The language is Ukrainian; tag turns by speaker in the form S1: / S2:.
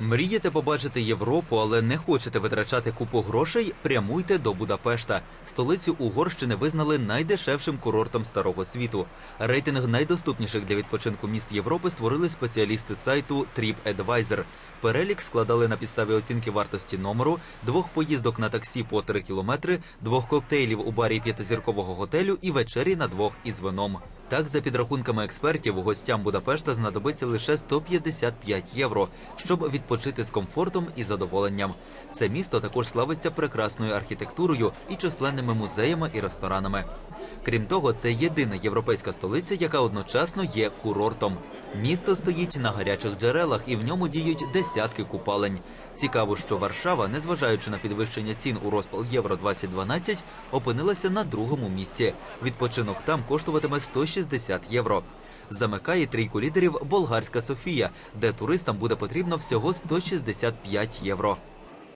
S1: Мрієте побачити Європу, але не хочете витрачати купу грошей? Прямуйте до Будапешта. Столицю Угорщини визнали найдешевшим курортом старого світу. Рейтинг найдоступніших для відпочинку міст Європи створили спеціалісти сайту TripAdvisor. Перелік складали на підставі оцінки вартості номеру, двох поїздок на таксі по 3 кілометри, двох коктейлів у барі п'ятизіркового готелю і вечері на двох із вином. Так, за підрахунками експертів, гостям Будапешта знадобиться лише 155 євро, щоб відпочити з комфортом і задоволенням. Це місто також славиться прекрасною архітектурою і численними музеями і ресторанами. Крім того, це єдина європейська столиця, яка одночасно є курортом. Місто стоїть на гарячих джерелах і в ньому діють десятки купалень. Цікаво, що Варшава, незважаючи на підвищення цін у розпал Євро 2012, опинилася на другому місці. Відпочинок там коштуватиме 160 євро. Замикає трійку лідерів болгарська Софія, де туристам буде потрібно всього 165 євро.